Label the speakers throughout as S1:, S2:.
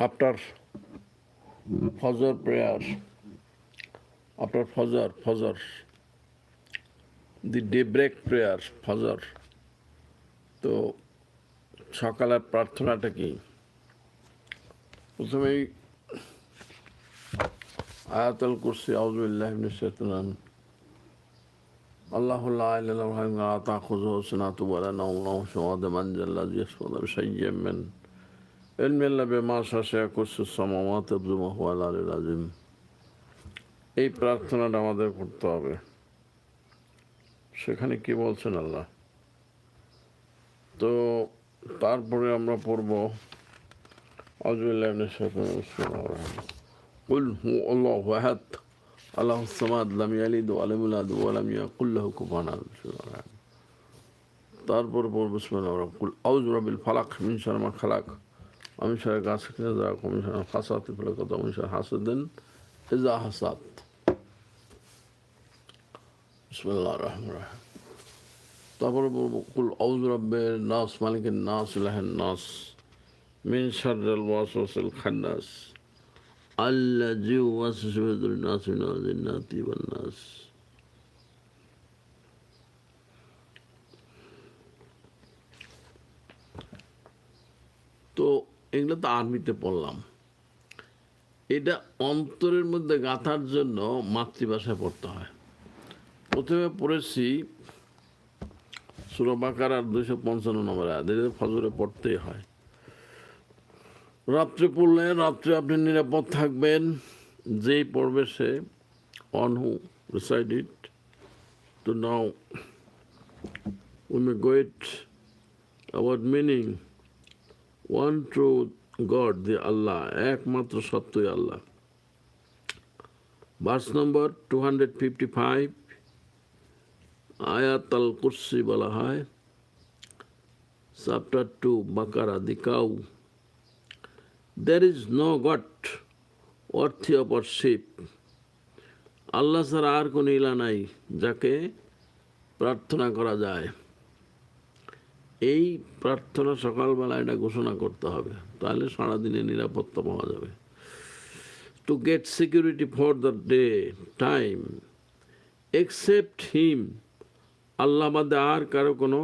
S1: After ফজর prayer after ফজর ফজর দি ডে ব্রেক প্রেয়ার ফজর তো সকালের প্রার্থনাটা কি? প্রথমেই আয়াতল কুরসি আউজুল্লাহ الله لا اله الا هو لا تاخذه سنه ولا نوم له شهاد من ذا الذي يشفع بشيء من علم الا بما شاء كرسي السماوات وما هو العلي العظيم এই প্রার্থনাটা আমাদের করতে হবে সেখানে কি বলছেন আল্লাহ তো তারপরে আমরা পড়ব আউযুবিল্লাহি মিনাশ শাইতানির রাজিম قل هو الله احد الله الصمد لم يلد ولم يولد ولم يكن له كفوا احد তারপর পড়ব বিসমিল্লাহ কুল আউযু বিল ফালাক মিন শাররি মা খালাক আমি শাররি গাসিকিন ইযা কমিন শাররি হাসাতি ফালাক ওয়া মিন শাররি হাসাদিন ইযা হাসাদ বিসমিল্লাহির রহমানির রহিম তারপর পড়ব কুল আউযু রাব্বিন নাস মালিকিন নাস ইলাহিন নাস মিন শাররিল ওয়াসওয়াসিল খান্নাস الذي يوسوس في صدور الناس من الجنة والناس তো এগুলো তো আরবিতে পড়লাম এটা অন্তরের মধ্যে গাঁথার জন্য মাতৃভাষায় পড়তে হয় প্রথমে পড়েছি সুরবাকার আর দুইশো পঞ্চান্ন নম্বর আয়াত এটা ফজরে পড়তেই হয় রাত্রে পড়লে রাত্রে আপনি নিরাপদ থাকবেন। যেই পড়বে সে on who reside it to now we may go it about meaning one true God the Allah একমাত্র সত্যই Allah. Verse number two hundred fifty five আয়াত আল কুরসি বলা হয়। Chapter two Baqarah the cow is no God worthy of worship. Allah ছাড়া আর কোনো ইলা নাই যাকে প্রার্থনা করা যায়। এই প্রার্থনা সকালবেলা এটা ঘোষণা করতে হবে, তাহলে সারাদিনে নিরাপত্তা পাওয়া যাবে। To get security for the day time except him Allah বাদে আর কারও কোনো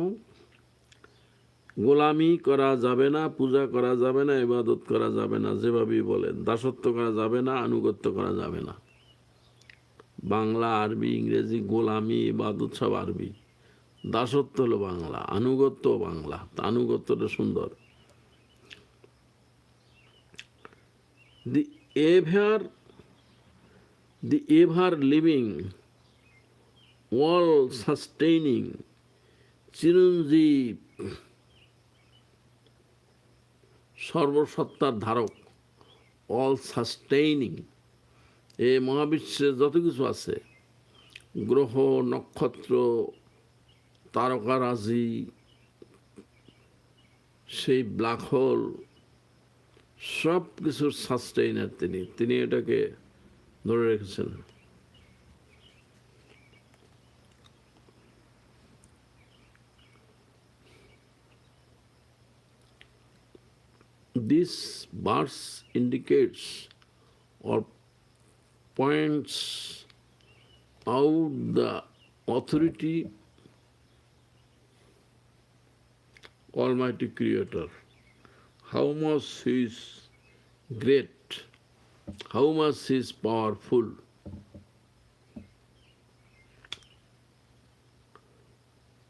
S1: গোলামি করা যাবে না, পূজা করা যাবে না, ইবাদত করা যাবে না, যেভাবেই বলেন, দাসত্ব করা যাবে না, আনুগত্য করা যাবে না। বাংলা, আরবি, ইংরেজি, গোলামি, ইবাদত সব আরবি। দাসত্ব হলো বাংলা, আনুগত্য বাংলা আনুগত্যটা সুন্দর। The ever the ever living all sustaining, চিরঞ্জীব সর্বসত্তার ধারক অল সাস্টেইনিং এ মহাবিশ্বে যত কিছু আছে, গ্রহ, নক্ষত্র তারকারাজি সেই ব্ল্যাক হোল সব কিছুর সাস্টেইনার তিনি। তিনি এটাকে ধরে রেখেছেন। This verse indicates or points out the authority almighty creator how much he is great how much he is powerful.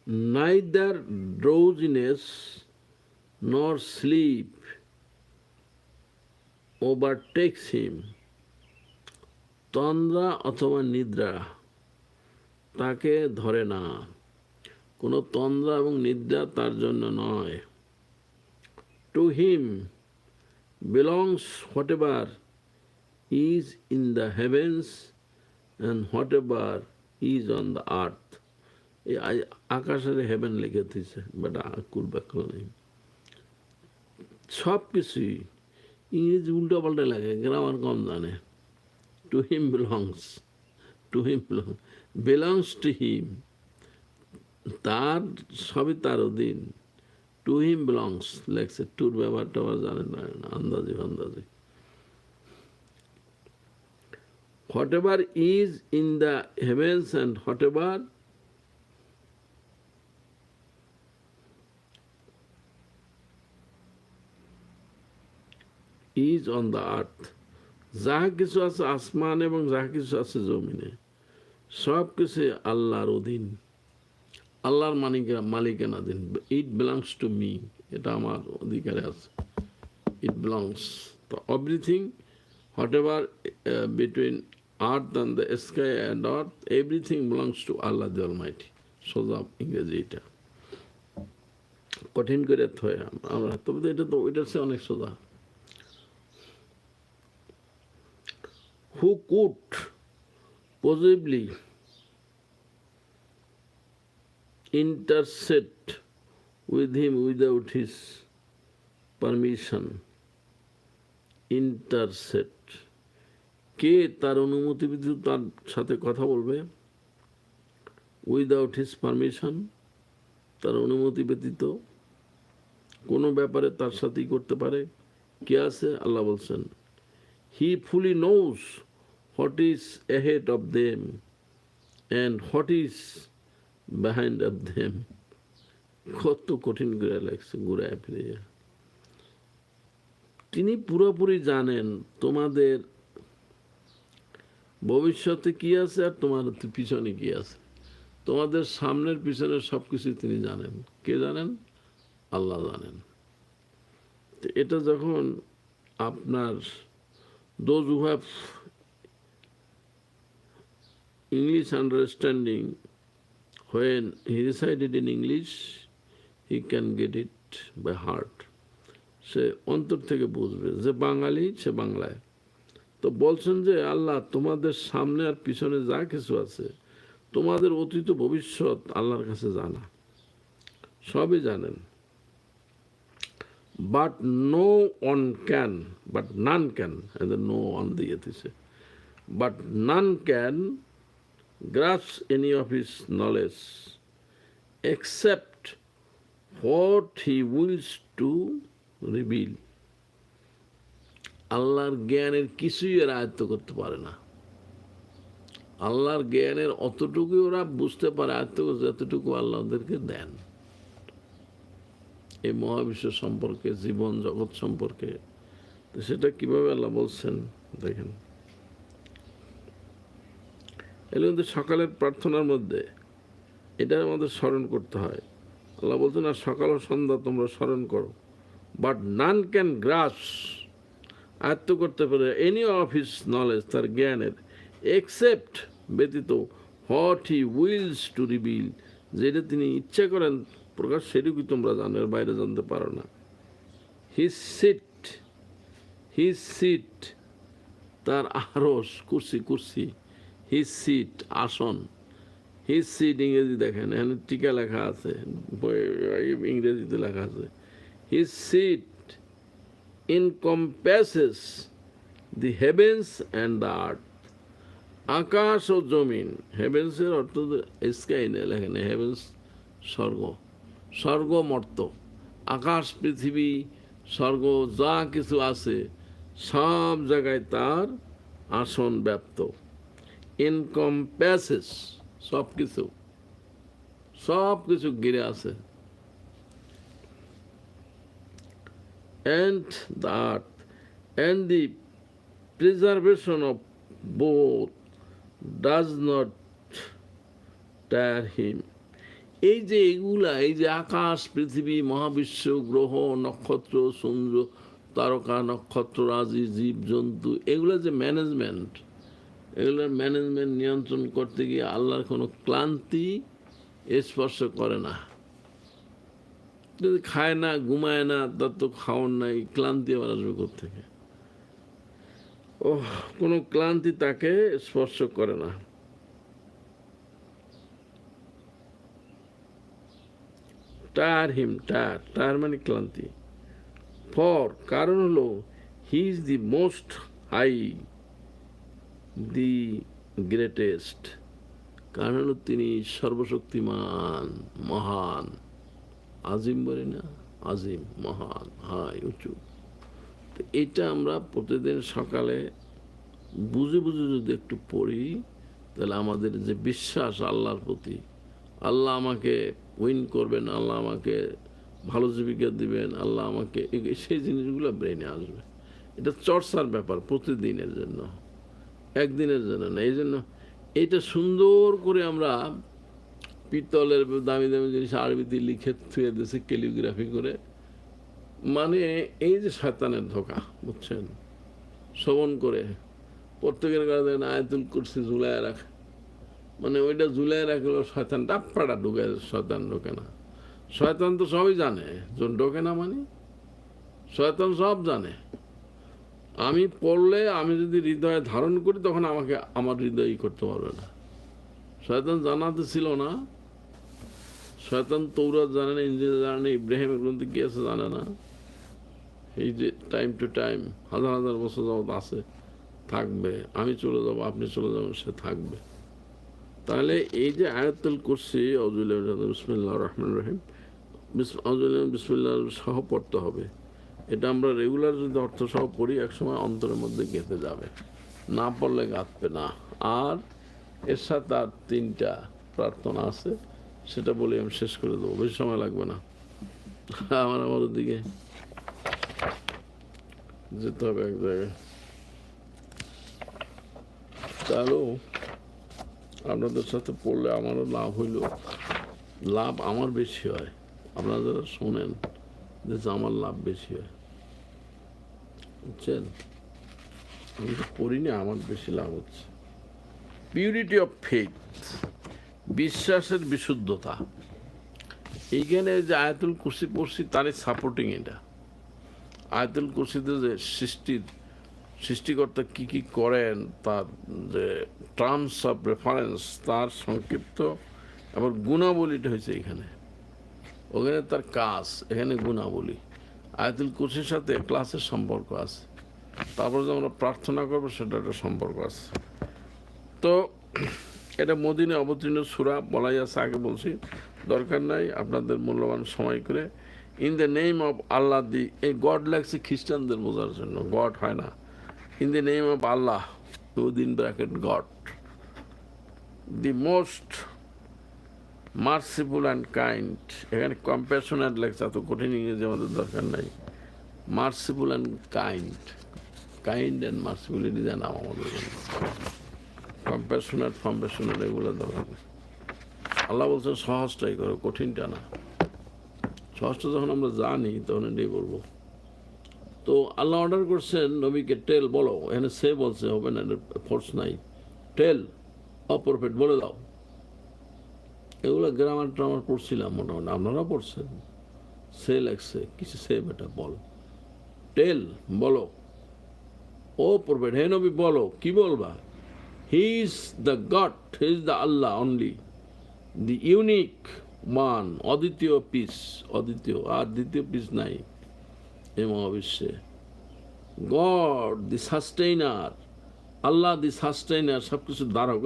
S1: Neither drowsiness nor sleep overtakes him. তন্দ্রা অথবা নিদ্রা তাকে ধরে না। কোনো তন্দ্রা এবং নিদ্রা তার জন্য নয়। To him belongs whatever is in the heavens and whatever is on the earth এই আকাশের হেভেন লিখে দিয়েছে বাট আকুল ব্যাখ্যা নেই সব কিছুই ইংরেজি উল্টো পাল্টা লাগে গ্রামার কম জানে। To him belongs to him belongs belongs to him তার, সবই তার অধীন। টু হিম বিলংস লেখছে টুর ব্যাপারটা আবার জানেন না, আন্দাজে আন্দাজে whatever is in the heavens and whatever is on the earth যাহা কিছু আছে আসমান এবং যাহা কিছু আছে জমিনে সব কিছু আল্লাহর অধীন। আল্লাহর মালিকা মালিকানাধীন। ইট বিলংস টু মি এটা আমার অধিকারে আছে। It belongs to everything whatever between earth and the sky and earth everything belongs to Allah the almighty সোজা ইংরেজি এটা। কঠিন করে থয় আমরা। তবে এটা তো ওইটার চেয়ে অনেক সোজা। Who could possibly intercept with him without his permission intercept কে তার অনুমতি ব্যতীত তার সাথে কথা বলবে উইদাউট হিজ পারমিশন তার অনুমতি ব্যতীত কোনো ব্যাপারে তার সাথেই করতে পারে কে আছে আল্লাহ বলছেন হি fully knows what is ahead of them? And what is behind of them? কত কঠিন করে লাগছে ঘুরায় ফিরে তিনি পুরোপুরি জানেন তোমাদের ভবিষ্যতে কি আছে আর তোমার পিছনে কি আছে। তোমাদের সামনের পিছনের সব কিছু তিনি জানেন। কে জানেন? আল্লাহ জানেন। এটা যখন আপনার who have English understanding, when he recited in English, he can get it by heart. সে অন্তর থেকে বুঝবে যে বাঙালি সে বাংলায় তো বলছেন যে আল্লাহ তোমাদের সামনে আর পিছনে যা কিছু আছে তোমাদের অতীত ভবিষ্যৎ আল্লাহর কাছে জানা সবই জানেন no one can, but none can, and the no on দিয়েছে but none can grasp any of his knowledge except what he wills to reveal. আল্লাহর জ্ঞানের কিছুই এরা আয়ত্ত করতে পারে না। আল্লাহর জ্ঞানের অতটুকুই ওরা বুঝতে পারে, আয়ত্ত যতটুকু আল্লাহ ওদেরকে দেন। এই মহাবিশ্ব সম্পর্কে, জীবন জগৎ সম্পর্কে, তো সেটা কীভাবে আল্লাহ বলছেন, দেখেন। এর কিন্তু সকালের প্রার্থনার মধ্যে এটা আমাদের স্মরণ করতে হয়। আল্লাহ বলছেন, আর সকাল ও সন্ধ্যা তোমরা স্মরণ করো। বাট নান ক্যান গ্রাস আয়ত্ত করতে পারে এনি অফ হিস নলেজ তার জ্ঞানের এক্সেপ্ট ব্যতীত হোয়াট হি উইলস টু রিবিল যেটা তিনি ইচ্ছা করেন প্রকাশ সেটুকুই তোমরা জানো, এর বাইরে জানতে পারো না। হিজ সিট হিজ সিট তার আরস কুর্সি কুর্সি হিজ সিট আসন। হিজ সিট ইংরেজি দেখেন, এখানে টিকা লেখা আছে, ইংরেজিতে লেখা আছে। His seat encompasses the heavens and the earth আকাশ ও জমিন হেভেন্সের অর্থ স্কাই নেই লেখেন হেভেন্স স্বর্গ। স্বর্গ মর্ত। আকাশ, পৃথিবী, স্বর্গ, যা কিছু আছে, সব জায়গায় তার আসন ব্যাপ্ত। ইনকম্প্যাসেস সব কিছু। সব কিছু ঘিরে আছে। And the earth and the preservation of both does not tire him. এই যে এগুলা, এই যে আকাশ, পৃথিবী, মহাবিশ্ব, গ্রহ, নক্ষত্র, সূর্য, তারকা, নক্ষত্র, রাজি, জীব, জন্তু, এগুলো যে ম্যানেজমেন্ট এগুলোর ম্যানেজমেন্ট নিয়ন্ত্রণ করতে গিয়ে আল্লাহর কোনো ক্লান্তি স্পর্শ করে না। যদি খায় না, ঘুমায় না, তার তো খাওয়ার নাই, ক্লান্তি আবার আসবে থেকে ও কোনো ক্লান্তি তাকে স্পর্শ করে না। টায়ার হিম টায়ার টায়ার মানে ক্লান্তি। ফর, কারণ হলো he is the most high the greatest কারণ হলো তিনি সর্বশক্তিমান, মহান। আজিম বলি না? আজিম, মহান, হাই, উঁচু। তো এটা আমরা প্রতিদিন সকালে বুঝে বুঝে যদি একটু পড়ি, তাহলে আমাদের যে বিশ্বাস আল্লাহর প্রতি, আল্লাহ আমাকে উইন করবেন, আল্লাহ আমাকে ভালো জীবিকা দিবেন, আল্লাহ আমাকে সেই জিনিসগুলো ব্রেনে আসবে। এটা চর্চার ব্যাপার প্রতিদিনের জন্য। একদিনের জন্য না, এই জন্য এইটা সুন্দর করে আমরা পিতলের দামি দামি জিনিস আরবিতে লিখে থুয়ে দিয়েছে, ক্যালিগ্রাফি করে। মানে এই যে শয়তানের ধোকা, বুঝছেন? শ্রবণ করে। প্রত্যেকের কাছে আয়াতুল কুরসি ঝুলায় রাখে। মানে ওইটা ঝুলায় রাখলেও শয়তান ডাপ্পাটা ঢুকে শয়তান ঢোকে না। শয়তান তো সবই জানে ঢোকে না মানে? শয়তান সব জানে। আমি পড়লে আমি যদি হৃদয়ে ধারণ করি, তখন আমাকে আমার হৃদয়ই করতে পারবে না। শয়তান জানাতে ছিল না। শয়তান তৌরাত জানে না ইঞ্জিনিয়ার জানে না ইব্রাহিমের গ্রন্থে কি আছে জানে না। এই যে টাইম টু টাইম হাজার হাজার বছর যাবত আছে, থাকবে। আমি চলে যাব, আপনি চলে যাবেন, সে থাকবে। তাহলে এই যে আয়াতুল কুরসি অজুল্লাহ বিসমুল্লাহ রহমান রহিম অজুল্লাহ বিসমুল্লাহ সহ পড়তে হবে। এটা আমরা রেগুলার যদি অর্থ সহ পড়ি, একসময় অন্তরের মধ্যে গেঁথে যাবে। না পড়লে গাঁথবে না। আর এর সাথে আর তিনটা প্রার্থনা আছে, সেটা বলে আমি শেষ করে দেবো। বেশি সময় লাগবে না। আমার আমার দিকে যেতে হবে এক জায়গায়। তাহলেও আপনাদের সাথে পড়লে আমারও লাভ হইল। লাভ আমার বেশি হয়। আপনারা যারা শোনেন, যে আমার লাভ বেশি হয়। বুঝছেন? আমি তো আমার বেশি লাভ হচ্ছে। পিউরিটি অফ ফেথ বিশ্বাসের বিশুদ্ধতা। এইখানে যে আয়াতুল কুরসি পড়ছি, তারই সাপোর্টিং এটা। আয়াতুল কুরসিতে যে সৃষ্টির, সৃষ্টিকর্তা কি কি করেন, তার যে টার্মস অফ রেফারেন্স তার সংক্ষিপ্ত, আবার গুণাবলীটা হয়েছে এখানে ওখানে তার কাজ, এখানে গুণাবলী। আয়াতুল কুরসির সাথে ক্লাসের সম্পর্ক আছে। তারপর যে আমরা প্রার্থনা করব সেটা একটা সম্পর্ক আছে। তো এটা মদিনে অবতীর্ণ সুরা বলাই আছে, আগে বলছি। দরকার নাই আপনাদের মূল্যবান সময় করে। In the name of Allah the, এই গড লাগছে খ্রিস্টানদের বোঝার জন্য। গড হয় না। In the name of Allah within bracket God. The most merciful and kind. এখানে কম্প্যাশনেট লেগছে এত কঠিন ইংরেজি আমাদের দরকার নাই। Merciful and kind. Kind and merciful এটি নাম আমাদের কম্প্যাশনেট ফম্প্যাশনেট এগুলো দরকার আল্লাহ বলছেন, সহজটাই করো, কঠিনটা না। সহজটা যখন আমরা জানি, তখন এটাই বলব। তো আল্লাহ অর্ডার করছেন নবীকে টেল বলো। এখানে সে বলছে হবে না ফোর্স নাই। টেল অপরফেট বলে দাও। এগুলো গ্রামার ট্রামার পড়ছিলাম মোটামুটি। আপনারা পড়ছেন? সে লাগছে কিছু সে বেটা? বল। টেল, বলো। ও প্রফেট হে নবী, বলো। কি বলবা? He is the God, he is the Allah only. The unique man, অদ্বিতীয় পিস, অদ্বিতীয়, আর দ্বিতীয় পিস নাই এ মহাবিশ্বে। God, the sustainer. Allah the sustainer সব কিছু ধারক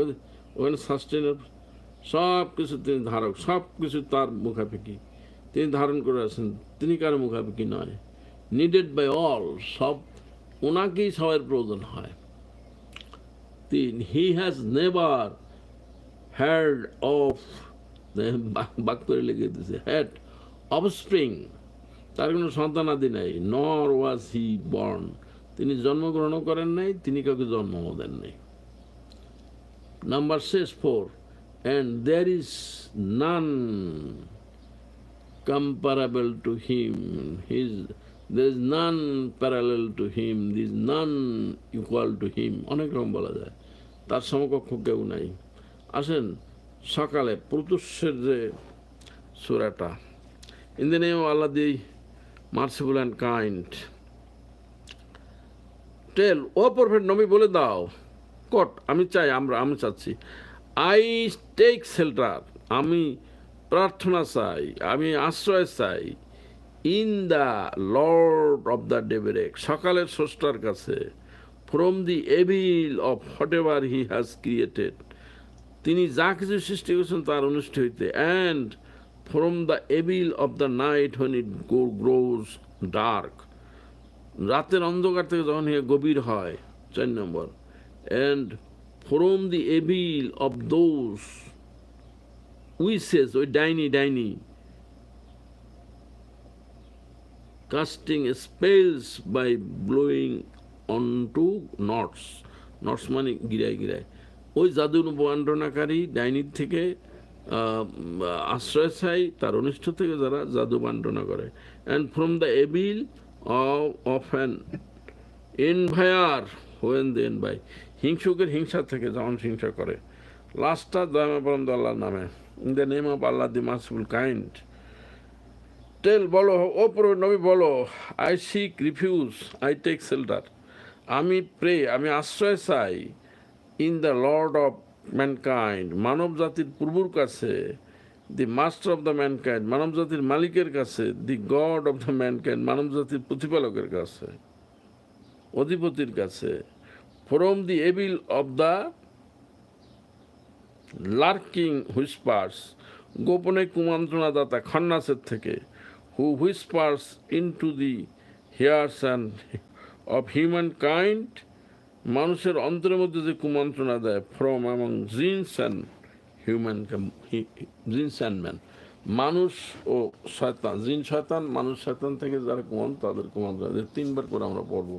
S1: ওখানে সাস্টেইনার সব কিছু তিনি ধারক, সব কিছু তার মুখাপেক্ষি। তিনি ধারণ করে আছেন, তিনি কারও মুখাপেক্ষি নয়। নিডেড বাই অল সব ওনাকেই সবার প্রয়োজন হয়। He has never had of বাক করে লেগে দিয়েছে হ্যাড অফ স্প্রিং তার কোনো সন্তানাদি নাই নর ওয়াজ হি বর্ন তিনি জন্মগ্রহণও করেন নাই, তিনি কাউকে জন্মও দেন নাই। নাম্বার শেষ four and there is none comparable to him. His, there is none parallel to him. There is none equal to him. অনেক রকম বলা যায় তার সমকক্ষ কেউ নাই আসেন সকালে প্রতুষ্যের যে সুরাটা in the name Allah the merciful and kind tell O perfect নবী বলে দাও কট আমি চাই আমরা আমি চাচ্ছি আই টেক শেল্টার আমি প্রার্থনা চাই, আমি আশ্রয় চাই in the lord of the daybreak সকালের স্রষ্টার কাছে, from the evil of whatever he has created. তিনি যা কিছু সৃষ্টি করেছেন তার অনুষ্ঠিত হইতে। And from the evil of the night when it go- grows dark রাতের অন্ধকার থেকে যখন গভীর হয়, চার নম্বর। And from the evil of those witches ওই ডাইনি ডাইনি casting spells by blowing on to knots মানে গিরায় গিরায়। ওই জাদু বন্টনাকারী ডাইনির থেকে আশ্রয় চাই তার অনিষ্ট থেকে যারা জাদু বন্টনা করে। And from the evil of an envier when they envy হিংসুকের হিংসা থেকে যখন হিংসা করে। লাস্টটা দয়ামা পরম আল্লাহর নামে। In the name of Allah the merciful kind tell বলো, ও পুরো নবী, বলো I seek refuge I take shelter আমি প্রে আমি আশ্রয় চাই in the lord of mankind মানব জাতির প্রভুর কাছে the master of the mankind মানব জাতির মালিকের কাছে the god of the mankind মানব জাতির প্রতিপালকের কাছে, অধিপতির কাছে। From the evil of the lurking whispers গোপনে কুমন্ত্রণাদাতা খন্নাসের থেকে who whispers in the hearts and of humankind মানুষের অন্তরের মধ্যে যে কুমন্ত্রণা দেয় ফ্রম এবং jinns and human jinns and man মানুষ ও শয়তান, জিন শয়তান, মানুষ শয়তান থেকে যারা কুমন তাদের কুমন্ত্রণা তিনবার করে আমরা পড়ব।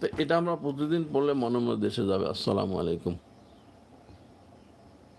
S1: তো এটা আমরা প্রতিদিন পড়লে মনে মনে দেশে যাবে। আসসালামু আলাইকুম।